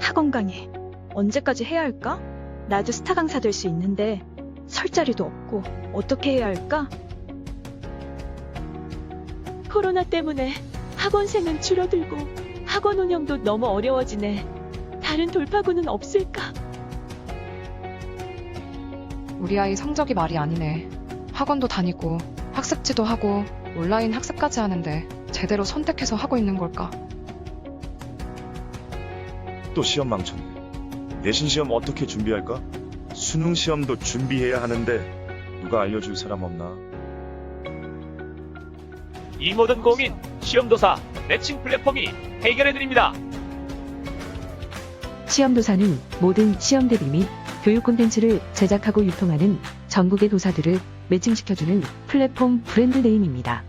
학원 강의 언제까지 해야 할까? 나도 스타 강사 될 수 있는데 설 자리도 없고 어떻게 해야 할까? 코로나 때문에 학원생은 줄어들고 학원 운영도 너무 어려워지네. 다른 돌파구는 없을까? 우리 아이 성적이 말이 아니네. 학원도 다니고 학습지도 하고 온라인 학습까지 하는데 제대로 선택해서 하고 있는 걸까? 또 시험 망쳤네. 내신 시험 어떻게 준비할까? 수능 시험도 준비해야 하는데 누가 알려줄 사람 없나? 이 모든 고민 시험도사 매칭 플랫폼이 해결해드립니다. 시험도사는 모든 시험 대비 및 교육 콘텐츠를 제작하고 유통하는 전국의 도사들을 매칭시켜주는 플랫폼 브랜드 네임입니다.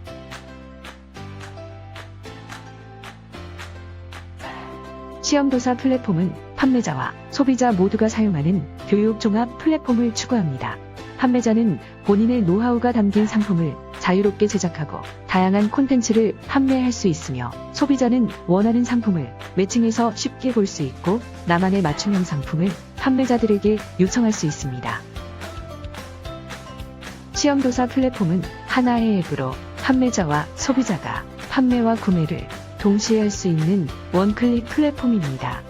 시험도사 플랫폼은 판매자와 소비자 모두가 사용하는 교육 종합 플랫폼을 추구합니다. 판매자는 본인의 노하우가 담긴 상품을 자유롭게 제작하고 다양한 콘텐츠를 판매할 수 있으며 소비자는 원하는 상품을 매칭해서 쉽게 볼 수 있고 나만의 맞춤형 상품을 판매자들에게 요청할 수 있습니다. 시험도사 플랫폼은 하나의 앱으로 판매자와 소비자가 판매와 구매를 동시에 할 수 있는 원클릭 플랫폼입니다.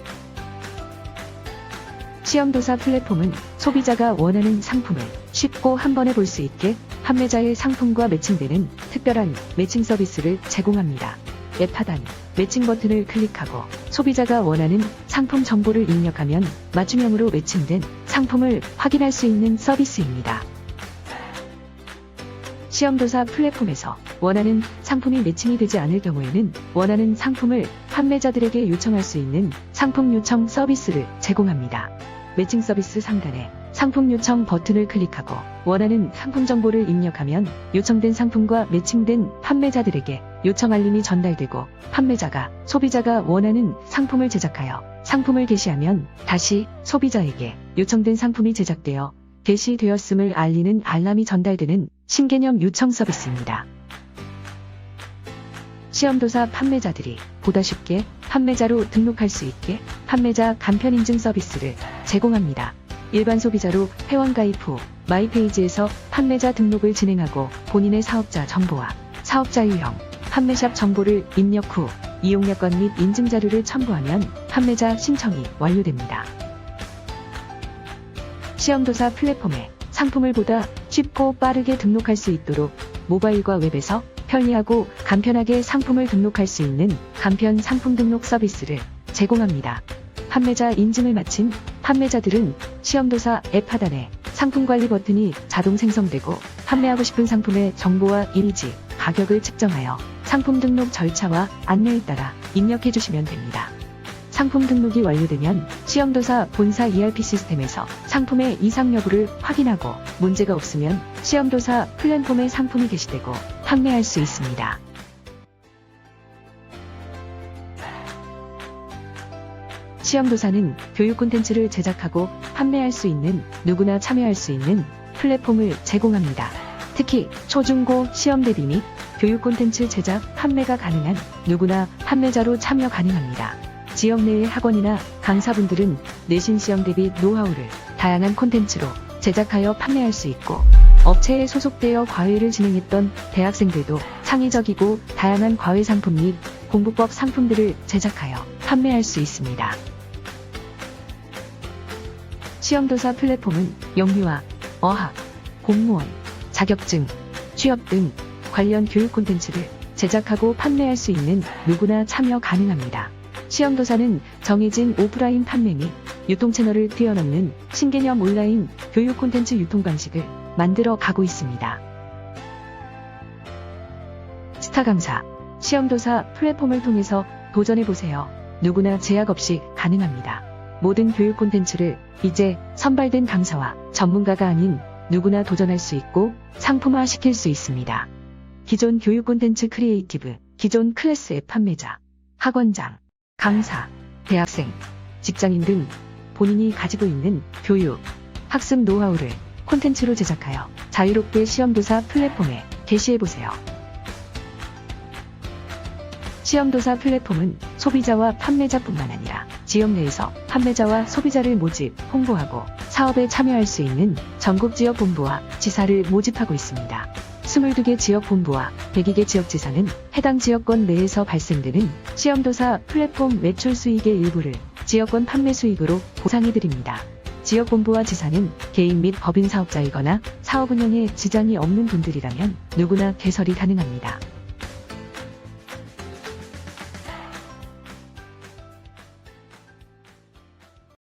시험도사 플랫폼은 소비자가 원하는 상품을 쉽고 한 번에 볼 수 있게 판매자의 상품과 매칭되는 특별한 매칭 서비스를 제공합니다. 앱 하단 매칭 버튼을 클릭하고 소비자가 원하는 상품 정보를 입력하면 맞춤형으로 매칭된 상품을 확인할 수 있는 서비스입니다. 시험도사 플랫폼에서 원하는 상품이 매칭이 되지 않을 경우에는 원하는 상품을 판매자들에게 요청할 수 있는 상품 요청 서비스를 제공합니다. 매칭 서비스 상단에 상품 요청 버튼을 클릭하고 원하는 상품 정보를 입력하면 요청된 상품과 매칭된 판매자들에게 요청 알림이 전달되고 판매자가 소비자가 원하는 상품을 제작하여 상품을 게시하면 다시 소비자에게 요청된 상품이 제작되어 게시되었음을 알리는 알람이 전달되는 신개념 요청 서비스입니다. 시험도사 판매자들이 보다 쉽게 판매자로 등록할 수 있게 판매자 간편 인증 서비스를 제공합니다. 일반 소비자로 회원 가입 후 마이페이지에서 판매자 등록을 진행하고 본인의 사업자 정보와 사업자 유형, 판매샵 정보를 입력 후 이용 여건 및 인증 자료를 첨부하면 판매자 신청이 완료됩니다. 시험도사 플랫폼에 상품을 보다 쉽고 빠르게 등록할 수 있도록 모바일과 웹에서 편리하고 간편하게 상품을 등록할 수 있는 간편 상품 등록 서비스를 제공합니다. 판매자 인증을 마친 판매자들은 시험도사 앱 하단에 상품 관리 버튼이 자동 생성되고 판매하고 싶은 상품의 정보와 이미지, 가격을 측정하여 상품 등록 절차와 안내에 따라 입력해 주시면 됩니다. 상품 등록이 완료되면 시험도사 본사 ERP 시스템에서 상품의 이상 여부를 확인하고 문제가 없으면 시험도사 플랫폼에 상품이 게시되고 판매할 수 있습니다. 시험도사는 교육 콘텐츠를 제작하고 판매할 수 있는 누구나 참여할 수 있는 플랫폼을 제공합니다. 특히 초중고 시험 대비 및 교육 콘텐츠 제작, 판매가 가능한 누구나 판매자로 참여 가능합니다. 지역 내의 학원이나 강사분들은 내신 시험 대비 노하우를 다양한 콘텐츠로 제작하여 판매할 수 있고 업체에 소속되어 과외를 진행했던 대학생들도 창의적이고 다양한 과외 상품 및 공부법 상품들을 제작하여 판매할 수 있습니다. 시험도사 플랫폼은 영유아, 어학, 공무원, 자격증, 취업 등 관련 교육 콘텐츠를 제작하고 판매할 수 있는 누구나 참여 가능합니다. 시험도사는 정해진 오프라인 판매 및 유통 채널을 뛰어넘는 신개념 온라인 교육 콘텐츠 유통 방식을 만들어 가고 있습니다. 스타 강사, 시험도사 플랫폼을 통해서 도전해보세요. 누구나 제약 없이 가능합니다. 모든 교육 콘텐츠를 이제 선발된 강사와 전문가가 아닌 누구나 도전할 수 있고 상품화 시킬 수 있습니다. 기존 교육 콘텐츠 크리에이티브, 기존 클래스 앱 판매자, 학원장, 강사, 대학생, 직장인 등 본인이 가지고 있는 교육, 학습 노하우를 콘텐츠로 제작하여 자유롭게 시험도사 플랫폼에 게시해보세요. 시험도사 플랫폼은 소비자와 판매자뿐만 아니라 지역 내에서 판매자와 소비자를 모집, 홍보하고 사업에 참여할 수 있는 전국 지역 본부와 지사를 모집하고 있습니다. 22개 지역 본부와 102개 지역지사는 해당 지역권 내에서 발생되는 시험도사 플랫폼 매출 수익의 일부를 지역권 판매 수익으로 보상해드립니다. 지역 본부와 지사는 개인 및 법인 사업자이거나 사업 운영에 지장이 없는 분들이라면 누구나 개설이 가능합니다.